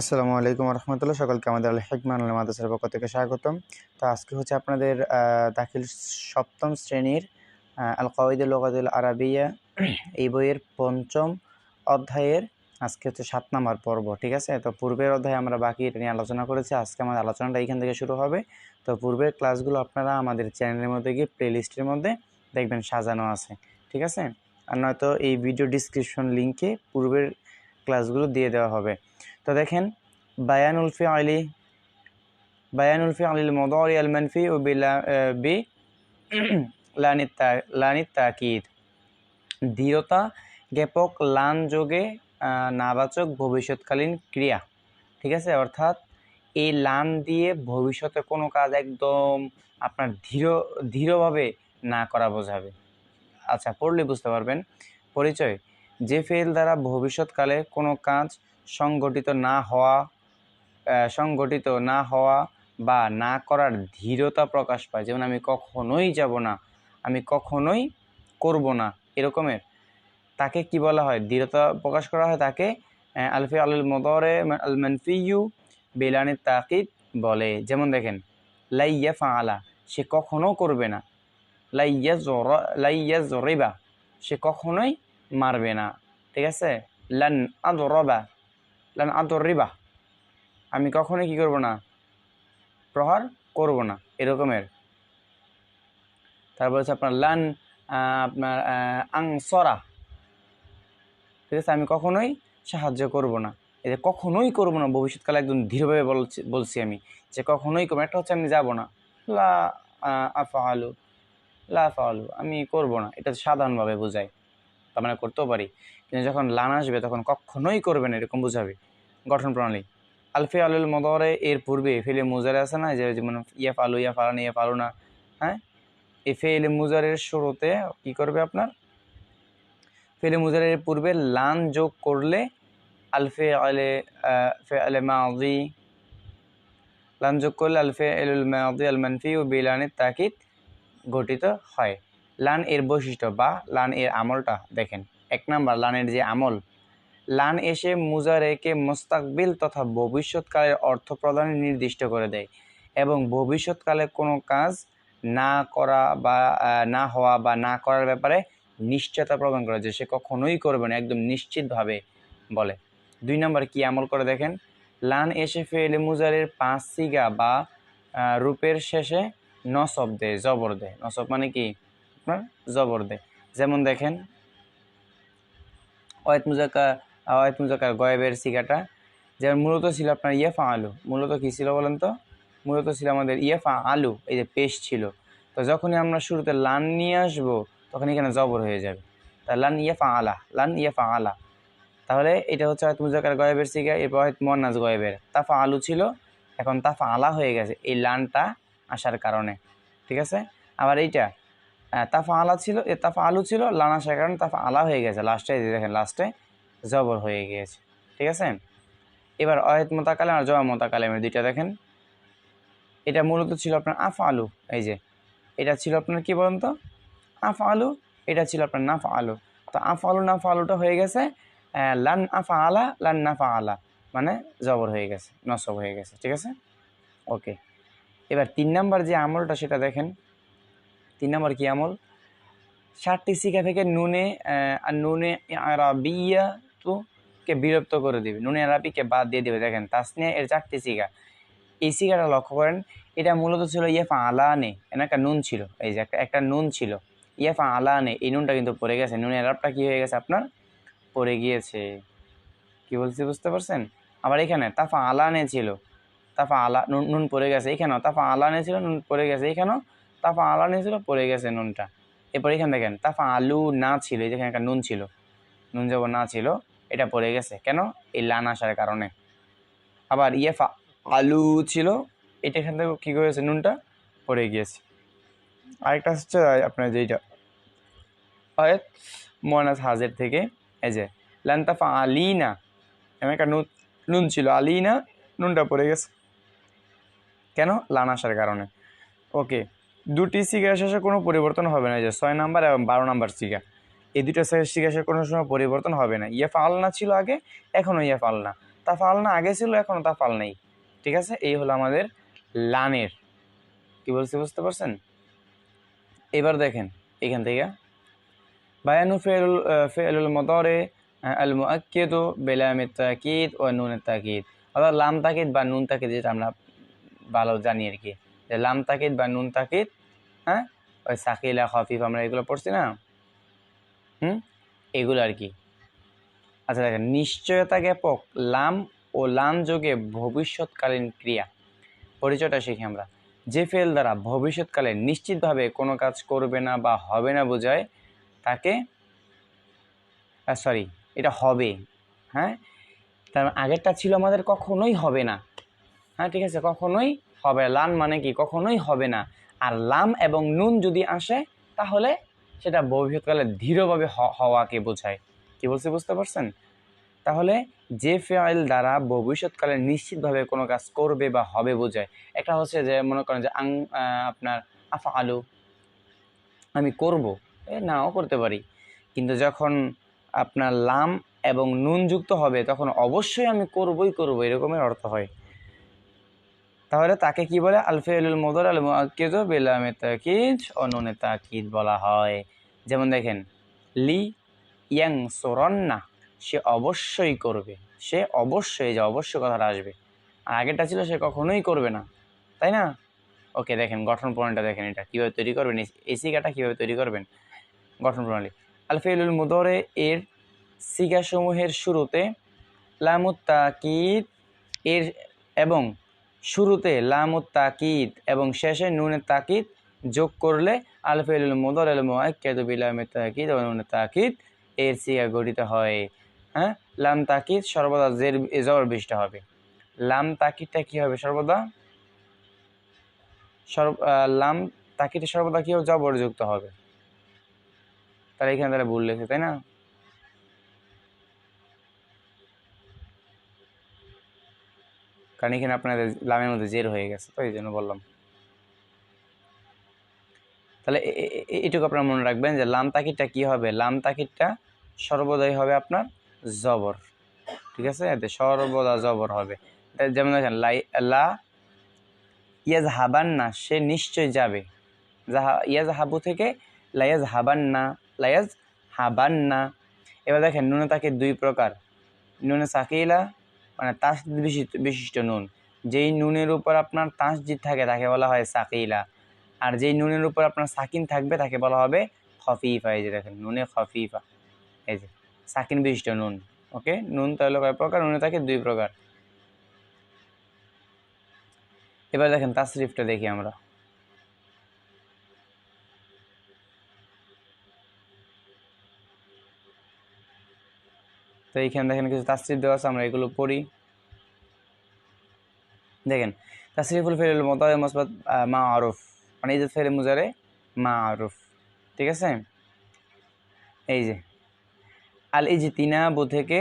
আসসালামু আলাইকুম রহমতুল্লাহ। সকলকে আমাদের আল হেকমান আল মাদ্রাসার পক্ষ থেকে স্বাগতম। তো আজকে হচ্ছে আপনাদের দাখিল সপ্তম শ্রেণির আল কওয়াইদুল লোগাদুল আরাবিয়া, এই বইয়ের পঞ্চম অধ্যায়ের আজকে হচ্ছে সাত নাম্বার পর্ব, ঠিক আছে? তো পূর্বের অধ্যায়ে আমরা বাকি এটা নিয়ে আলোচনা করেছি, আজকে আমাদের আলোচনাটা এইখান থেকে শুরু হবে। তো পূর্বের ক্লাসগুলো আপনারা আমাদের চ্যানেলের মধ্যে গিয়ে প্লে লিস্টের মধ্যে দেখবেন, সাজানো আছে, ঠিক আছে? আর নয়তো এই ভিডিও ডিসক্রিপশন লিঙ্কে পূর্বের ক্লাসগুলো দিয়ে দেওয়া হবে। তো দেখেন, বায়ানুল ফিআলি, বায়ানুল ফিআলিল মুদারি আল মানফি ও বি লানিত তাকিদ। দৃঢ়তা, জ্ঞাপক, লান যোগে নাবাচক, ভবিষ্যৎকালীন ক্রিয়া। ঠিক আছে? অর্থাৎ এই লান দিয়ে ভবিষ্যতে কোনো কাজ একদম আপনার ধীর, ধীরভাবে না করা বোঝাবে। আচ্ছা পড়লে বুঝতে পারবেন। পরিচয় যে ফেল দ্বারা ভবিষ্যৎকালে কোনো কাজ সংগঠিত না হওয়া সংগঠিত না হওয়া বা না করার ধীরতা প্রকাশ পায়, যেমন আমি কখনোই যাব না, আমি কখনোই করব না, এরকমের, তাকে কি বলা হয়? দৃঢ়তা প্রকাশ করা হয় তাকে আলফি আল মদরে আল মানফিউ বেলানি তাকিদ বলে। যেমন দেখেন, লাইয়া ফাআলা, সে কখনো করবে না। লাইয়া জর, লাইয়া জরিবা, সে কখনোই মারবে না, ঠিক আছে? লান আদরবা, লান আদরিবা। আমি কখনোই কি করব না? প্রহার করব না, এরকমের। তারপর হচ্ছে আপনার লান আপনার আংসরা ঠিক আছে? আমি কখনোই সাহায্য করব না। যে কখনোই করব না, ভবিষ্যৎকালে একদম দৃঢ়ভাবে বলছি বলছি আমি যে কখনোই করব। একটা হচ্ছে আমি যাব না। লা আফা আলু লা আফআলু, আমি করব না। এটা সাধারণভাবে বোঝায়। মানে করতেও পারি। কিন্তু যখন লান আসবে, তখন কখনোই করবে না, এরকম বোঝাবে গঠন প্রণালী। আলফে আলুল মদরে, এর পূর্বে ফেলে মুজারে আছে না, যে যেমন ইয়া ফালু, ইয়া ফালানি, ইয়া ফালু না হ্যাঁ এই ফেলে মুজারের শুরুতে কি করবে আপনার? ফেলে মুজারের পূর্বে লান যোগ করলে আলফে আলে ফে আলে মাদি, লান যোগ করলে আলফে এলুল মাদি আল মানফি ও বিলানের তাকিদ গঠিত হয়। লান এর বৈশিষ্ট্য বা লান এর আমলটা দেখেন। এক নাম্বার লানের যে আমল। লান এসে মুজারেকে মোস্তাকবিল তথা ভবিষ্যৎকালের অর্থ প্রদানে নির্দিষ্ট করে দেয় এবং ভবিষ্যৎকালে কোনো কাজ না করা বা না হওয়া বা না করার ব্যাপারে নিশ্চয়তা প্রদান করে যে সে কখনোই করবে না, একদম নিশ্চিতভাবে বলে। দুই নম্বর, কি আমল করে দেখেন? লান এসে ফেলে মুজারের পাঁচ সিগা বা রূপের শেষে নসব দেয়, জবর দেয়। নসব মানে কি? আপনার জবর দেয়। যেমন দেখেন অয়েত মুজাকা অয়েত মুজাকার গয়েবের সিগাটা, যেমন মূলত ছিল আপনার ইয়েফা আলু। মূলত কী ছিল বলেন তো? মূলত ছিল আমাদের ইয়েফা আলু, এই যে পেশ ছিল। তো যখনই আমরা শুরুতে লান নিয়ে আসব তখন এখানে জবর হয়ে যাবে। তা লান ইয়ে ইয়েফা আলা, লান ইয়েফা আলা। তাহলে এটা হচ্ছে হয়তো মুজাকার গয়েবের সিগা, এরপর হয়তো মন্নাজ গয়েবের। তাফা আলু ছিল, এখন তাফা আলা হয়ে গেছে। এই লানটা আসার কারণে। ঠিক আছে? আবার এইটা তাফা আলা ছিল, এ তাফা আলু ছিল, লানা আসার কারণে তাফা আলা হয়ে গেছে। লাস্টে দেখেন লাস্টে জবর হয়ে গিয়েছে। ঠিক আছে? এবার অয়েত মোতাকালেম আর জবা মোতাকালেমের দুইটা দেখেন। এটা মূলত ছিল আপনার আফ আলু, এই যে। এটা ছিল আপনার কি বলুন তো? আফ আলু, এটা ছিল আপনার নাফা আলু। তো আফ আলু, নাফা আলুটা হয়ে গেছে লান আফা আলা, লান নাফা আলা। মানে জবর হয়ে গেছে, নসব হয়ে গেছে। ঠিক আছে? ওকে এবার তিন নাম্বার যে আমলটা, সেটা দেখেন। তিন নম্বর কি আমল? ষাটটি শিখা থেকে নুনে আর নুনে আরাবিয়া তো কে বিরক্ত করে দিবে। নুনে আরাবিকে বাদ দিয়ে দিবে। দেখেন, তাসনিয়া এর চারটি শিখা। এই শিখাটা লক্ষ্য করেন, এটা মূলত ছিল ইয়েফা আলানে এর একটা নুন ছিল। এই যে একটা একটা নুন ছিল। ইয়েফা আলানে এই নুনটা কিন্তু পড়ে গেছে। নুনের আরাবটা কি হয়ে গেছে আপনার? পড়ে গিয়েছে। কি বলছি, বুঝতে পারছেন? আবার এখানে তাফা আলানে ছিল। তাফা আলা নুন নুন পড়ে গেছে। এখানেও তাফা আলানে ছিল, নুন পড়ে গেছে। এখানেও তাফা আলানে ছিল, পড়ে গেছে নুনটা। এরপর এখানে দেখেন, তাফা আলু না ছিল, এই যেখানে একটা নুন ছিল। নুন যাব না ছিল, এটা পড়ে গেছে। কেন? এই লান আসার কারণে। আবার ইয়েফা আলু ছিল, এটা এখান থেকে কী করেছে? নুনটা পড়ে গিয়েছে। আরেকটা হচ্ছে আপনার যেইটা আয়াত মনাজ হাজের থেকে, এই যে লান্তাফা আলিনা, এমন একটা নুন নুন ছিল, আলিনা, নুনটা পড়ে গেছে। কেন? লান আসার কারণে। ওকে দুটি সিগা শেষে কোনো পরিবর্তন হবে না যে ছয় নাম্বার এবং বারো নাম্বার সিগা এই দুটো সিগা শেষে কোনো সময় পরিবর্তন হবে না। ইয়ে ফালনা ছিল আগে এখনও ইয়ে ফালনা তাফাল না আগে ছিল, এখনও তাফাল নেই। ঠিক আছে? এই হলো আমাদের লানের। কি বলছি বুঝতে পারছেন? এবার দেখেন, এখান থেকে। বায়ানু ফেলুল ফেলুল মদরে আল মুআক্কিদু বিলাম তাকিদ ও নুনের তাকিদ। অর্থাৎ লাম তাকিদ বা নুন তাকিদ যেটা আমরা ভালো জানি আর কি। যে লাম তাকিদ বা নুন তাকিদ হ্যাঁ? ওই সাকিলা, খফিফ আমরা এগুলো পড়ছি না? হুম? এগুলো আর কি। আচ্ছা দেখেন, নিশ্চয়তা জ্ঞাপক, লাম ও লাম যোগে ভবিষ্যৎকালীন ক্রিয়া। পরিচয়টা শিখি আমরা। যে ফেল দ্বারা ভবিষ্যৎকালে নিশ্চিতভাবে কোনো কাজ করবে না বা হবে না বোঝায়, তাকে সরি এটা হবে হ্যাঁ? তার আগেরটা ছিল আমাদের কখনোই হবে না। হ্যাঁ ঠিক আছে? কখনোই হবে না। লাম মানে কি? কখনোই হবে না। আর লাম এবং নুন যদি আসে, তাহলে সেটা ভবিষ্যৎকালে ধীরভাবে হওয়াকে বোঝায়। কি বলছি বুঝতে পারছেন? তাহলে যে ফেল দ্বারা ভবিষ্যৎকালে নিশ্চিতভাবে কোনো কাজ করবে বা হবে বোঝায়। একটা হচ্ছে যে, মনে করেন যে, আং আপনার আফা আলু আমি করব। এ, নাও করতে পারি। কিন্তু যখন আপনার লাম এবং নুন যুক্ত হবে, তখন অবশ্যই আমি করবই করব, এরকমের অর্থ হয়। তাহলে তাকে কি বলে? আলফেলুল মদর আল মুআক্কিদ বিলামে তাকিদ ও নুনে তাকিদ বলা হয়। যেমন দেখেন, লি ইয়াং সোরন্না সে অবশ্যই করবে। সে অবশ্যই যে অবশ্য কথাটা আসবে। আর আগেরটা ছিল সে কখনোই করবে না। তাই না? ওকে, দেখেন, গঠন প্রণালীটা দেখেন এটা। কীভাবে তৈরি করবেন? এই সিগাটা কীভাবে তৈরি করবেন? গঠন প্রণালী। আলফেলুল মুদরে এর সিগাসমূহের শুরুতে লামুত তাকিদ এর এবং শুরুতে লামুত তাকিদ এবং শেষে নুনের তাকিদ যোগ করলে আলফেলুল মুদর আল মুআক্কিদ বিলামে তাকিদ ও নুনের তাকিদ এর সিগা গঠিত হয়। হ্যাঁ? লাম তাকিদ সর্বদা জের জবর বিষ্ট হবে। লাম তাকিদটা কি হবে সর্বদা? সর্ব লাম তাকিদটা সর্বদা কি হবে? জবরযুক্ত হবে। তাহলে এখানে তাহলে ভুল লেখে তাই না? কারণ এখানে আপনাদের লামের মধ্যে জের হয়ে গেছে, তো এই জন্য বললাম। তাহলে এটুকু আপনারা মনে রাখবেন যে লাম তাকিদটা কী হবে? লাম তাকিদটা সর্বদাই হবে আপনার জবর, ঠিক আছে? সর্বদা জবর হবে। যেমন দেখেন, লাই, লা ইয়াজ হাবান না সে নিশ্চয় যাবে। যাহা ইয়াজ হাবু থেকে লায়াজ হাবান না লায়াজ হাবান না এবার দেখেন নুনে তাকে দুই প্রকার। নুনে সাকিলা মানে তাস বিশিষ্ট নুন। যেই নুনের উপর আপনার তাসজিদ থাকে, তাকে বলা হয় সাকিলা। আর যেই নুনের উপর আপনার সাকিন থাকবে, তাকে বলা হবে খফিফা। এই যে দেখেন, নুনে খফিফা। এই যে, সাকিন বিশিষ্ট নুন। ওকে? নুন তাহলে কয় প্রকার? নুনে থাকে দুই প্রকার। এবার দেখেন তাসরিফটা দেখি আমরা। তো এইখানে দেখেন কিছু তাসরিফ দেওয়া আছে, আমরা এগুলো পড়ি। দেখেন, তাসরিফুল ফেল মোতাবে মসবাত মা আরফ মানে এই যে ফেলে মুজারে মা আরফ ঠিক আছে? এই যে আল ইজতিনাবু থেকে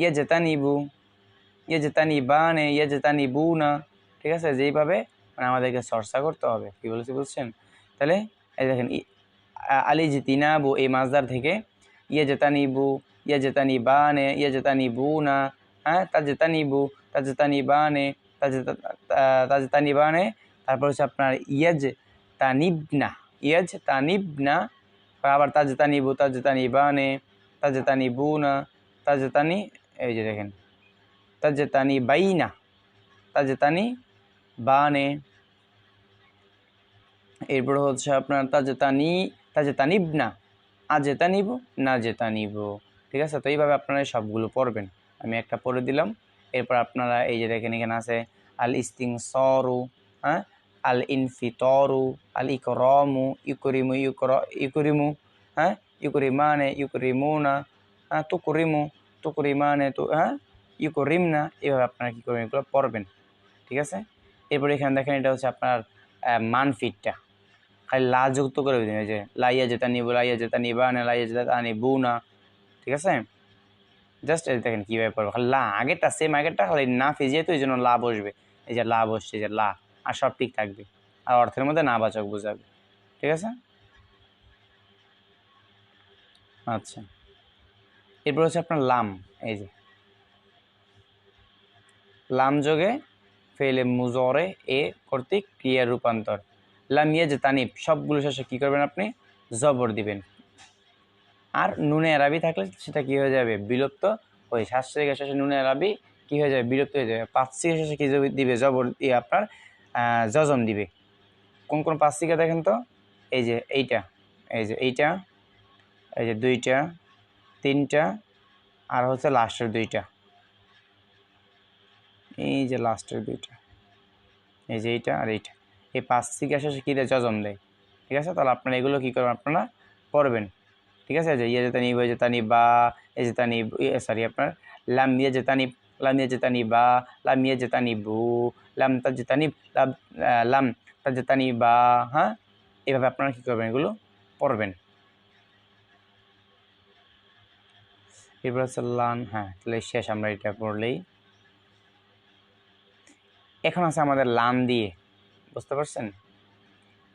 ইয়ে জেতানিবু ইয়ে জেতানিবানে ইয়ে জেতানিবু না ঠিক আছে? যেইভাবে মানে আমাদেরকে চর্চা করতে হবে, কি বলেছি বুঝছেন? তাহলে, এই দেখেন আলি ইজতিনাবু এই মাছদার থেকে ইয়ে জেতানিবু ইয়ে জেতানিবানে ইয়ে জেতানিবু না হ্যাঁ তাজেতানি জেতানিবানে তা জেতা- তা- তা তারপর হচ্ছে আপনার ইয়েজ তানিবনা ইয়েজ তানিবনা আবার তাজতানিবু তাজতানিবানে না তাজতানি এই যে দেখেন তাজতানি বাইনা তাজতানি বানে এরপর হচ্ছে আপনার তাজতানি তাজতানিবনা আজেতানিব না জেতানিব ঠিক আছে? তো এইভাবে আপনারা সবগুলো পড়বেন। আমি একটা পড়ে দিলাম। এরপর আপনারা এই যে দেখেন, এখানে আছে আল ইস্তিং সরু হ্যাঁ? আল ইনফিতরু আল ইকরমু ইকরিমু ইকর, ইকরিমু হ্যাঁ? ইকরিমানে, ইকরিমুনা হ্যাঁ? তুকরিমু, তুকরিমানে, তু হ্যাঁ? ইকরিমনা এভাবে আপনারা কী করবেন? এগুলো পড়বেন। ঠিক আছে? এরপর এখানে দেখেন, এটা হচ্ছে আপনার মানফিটটা খালি লা যুক্ত করে দিন এই যে লাইয়া যেটা নিবো লাইয়া যেটা নিবা না লাইয়া যেটা নিবু না ঠিক আছে? জাস্ট এই দেখেন কীভাবে পড়বে লা, আগেরটা সেম আগেরটা খালি না ফিজিয়ে তো এই জন্য লা বসবে। এই যে লা বসছে, যে লা, আর সব ঠিক থাকবে। আর অর্থের মধ্যে না বাচক বোঝাবে। ঠিক আছে? আচ্ছা। এরপর হচ্ছে আপনার লাম, এই যে। লাম যোগে ফেলে মুজরে এ কর্তৃক ক্রিয়ার রূপান্তর। লাম ইয়ে যে তানিব, সবগুলো শেষে কী করবেন আপনি? জবর দিবেন। আর নুনে আরবি থাকলে সেটা কি হয়ে যাবে? বিলুপ্ত হয়ে শাস্ত্রীয় শেষে নুনে আরবি কি হয়ে যাবে? বিলুপ্ত হয়ে যাবে। পাঁচশিকা শেষে কি দিবে? জবর দিয়ে আপনার জজম দিবে। কোন কোন পাঁচশিকা দেখেন তো? এই যে এইটা, এই যে এইটা, এই যে দুইটা, তিনটা, আর হচ্ছে লাস্টের দুইটা। এই যে লাস্টের দুইটা। এই যে এইটা আর এইটা। এই পাঁচ থেকে শেষে কী দেয়? জজম দেয়। ঠিক আছে? তাহলে আপনারা এগুলো কী করবেন? আপনারা পড়বেন। ঠিক আছে? যে ইয়ে যেতানি ওই যেতানি বা এ যেতানি সরি আপনার, লাম ইয়ে যেতানি লাম ইয়ে যেতানি বা লাম ইয়ে যেতানি বু লাম তা জেতানি লাম লাম তা যেতানি বা হ্যাঁ? এভাবে আপনারা কী করবেন? এগুলো পড়বেন। এরপর হচ্ছে লান হ্যাঁ তাহলে শেষ আমরা এটা পড়লেই। এখন আছে আমাদের লান দিয়ে। বুঝতে পারছেন?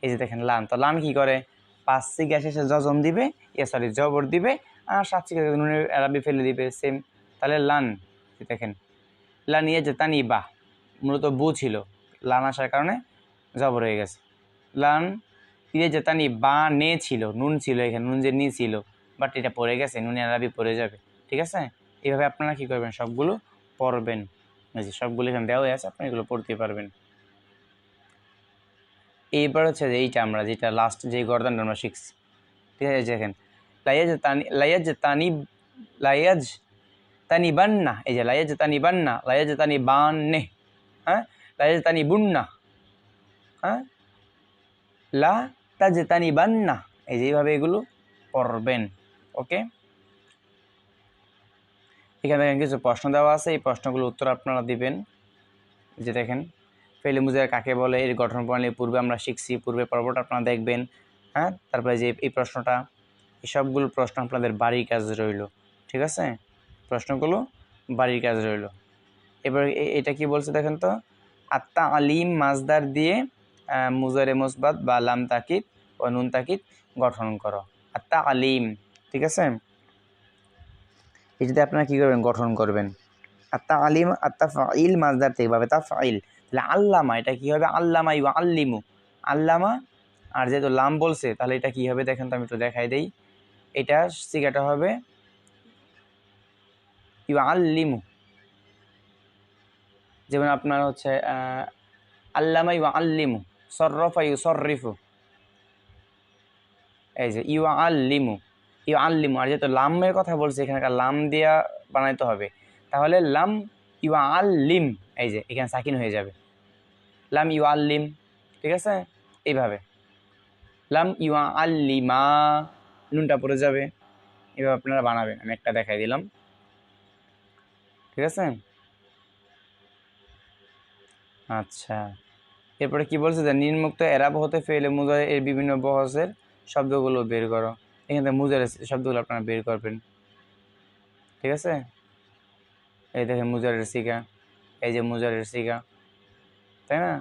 এই যে দেখেন লান তো লান কি করে? পাঁচ সিগা শেষে জজম দিবে, এ সরি জবর দিবে, আর সাত সিগা নুনের আরবি ফেলে দিবে সেম তাহলে লান দেখেন। লান ইয়ে যে তানি বা মূলত বু ছিল। লান আসার কারণে জবর হয়ে গেছে। লান ইয়ে যে তানি বা নে ছিল, নুন ছিল, এখানে নুন যে নি ছিল বাট এটা পড়ে গেছে, নুনের আরবি পড়ে যাবে, ঠিক আছে? এইভাবে আপনারা কি করবেন? সবগুলো পড়বেন। সবগুলো এখানে দেওয়া আছে, আপনি এগুলো পড়তে পারবেন। এইবার হচ্ছে এইটা আমরা যেটা লাস্ট যে গর্দানটা আমরা শিখছি। ঠিক আছে, দেখেন। লাইয়াজ তানি লাইয়াজ তানি লাইয়াজ তানি বান্না। এই যে লাইয়াজ তানি বান্না, লাইয়াজ তানি বান্নে। হ্যাঁ? লাইয়াজ তানি বুন্না। হ্যাঁ? লা তাজ তানি বান্না। এই যে এইভাবে এগুলো পড়বেন। ওকে? এখানে দেখেন কিছু প্রশ্ন দেওয়া আছে। এই প্রশ্নগুলো উত্তর আপনারা দিবেন। যে দেখেন। ফেলে মুজার কাকে বলে, এর গঠন প্রণালী পূর্বে আমরা শিখছি, পূর্বে পর্বটা আপনারা দেখবেন হ্যাঁ? তারপরে যে এই প্রশ্নটা সবগুলো প্রশ্ন আপনাদের বাড়ির কাজ রইল, ঠিক আছে? প্রশ্নগুলো বাড়ির কাজ রইল। এবার এটা কি বলছে দেখেন তো? আত্মা আলিম মাজদার দিয়ে মুজারে মুসবাত বা লাম তাকিদ ও নুন তাকিদ গঠন করো। আত্মা আলিম ঠিক আছে? এটাতে আপনারা কী করবেন? গঠন করবেন। আত্মা আলিম আত্মা ফাইল মাজদার থেকে পাবে তা ফাইল তাহলে আল্লামা, এটা কী হবে? আল্লামা ইউ আল্লিমু। আল্লামা, আর যেহেতু লাম বলছে, তাহলে এটা কী হবে? দেখেন তো আমি একটু দেখাই দেই। এটা সিগাটা হবে ইউ আল্লিমু। যেমন আপনার হচ্ছে আল্লামা ইউ আল্লিমু সর্রফা ইউ সর্রিফু এই যে, ইউ আল্লিমু ইউ আল্লিমু। আর যেহেতু লামের কথা বলছে এখানকার লাম দিয়া বানাইতে হবে। তাহলে লাম ইউ আল্লিম। এই যে, এখানে সাকিন হয়ে যাবে। লাম ইউ আল্লিম ঠিক আছে? এইভাবে। লাম ইউ আল্লিমা নুনটা পড়ে যাবে। এভাবে আপনারা বানাবেন, আমি একটা দেখাই দিলাম। ঠিক আছে? আচ্ছা। এরপরে কি বলছে যে, নির্মুক্ত এরাব হতে ফেলে মুজার এর বিভিন্ন বহসের শব্দগুলো বের করো। এখান থেকে মুজারের শব্দগুলো আপনারা বের করবেন। ঠিক আছে? এই দেখেন মুজারের সিগা এই যে মুজারের সিগা তাই না?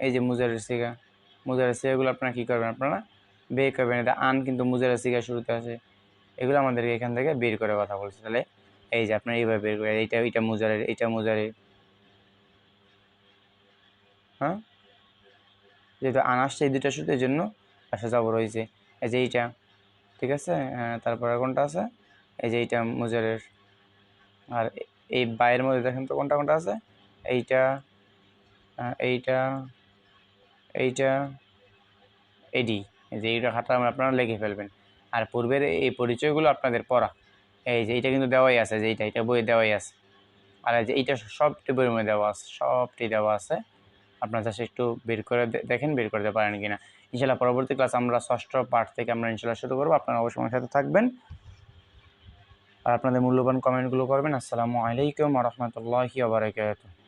এই যে মুজারের সিগা মুজারের সিগাগুলো আপনারা কী করবেন আপনারা? বের করবেন। এটা আন কিন্তু মুজারের সিগা শুরুতে আছে। এগুলো আমাদেরকে এখান থেকে বের করে কথা বলছে। তাহলে এই যে আপনারা এইভাবে বের করে এইটা এইটা মুজারের এইটা মুজারের। হ্যাঁ? যেহেতু আন আসছে এই দুটা শুরুতে জন্য আসা জবর হয়েছে এই যে এইটা ঠিক আছে? হ্যাঁ, তারপরে কোনটা আছে? এই যে এইটা মুজারের। আর এই বাইয়ের মধ্যে দেখেন তো কোনটা কোনটা আছে? এইটা এইটা এইটা, এডি যে এইটা খাতা আপনারা লিখে ফেলবেন। আর পূর্বের এই পরিচয়গুলো আপনাদের পড়া। এই যে এইটা কিন্তু দেওয়াই আছে, যে এইটা এটা বইয়ে দেওয়াই আছে। আর যে এইটা সবটি বইয়ের মধ্যে দেওয়া আছে, সবটি দেওয়া আছে। আপনার কাছে একটু বের করে দেখেন বের করতে পারেন কি না ইনশাল্লাহ পরবর্তী ক্লাস আমরা ষষ্ঠ পাঠ থেকে আমরা ইনশাল্লাহ শুরু করব। আপনারা অবশ্যই আমার সাথে থাকবেন। আর আপনাদের মূল্যবান কমেন্টগুলো করবেন। আসসালামু আলাইকুম রহমতুল্লাহি আবরাকাতুহ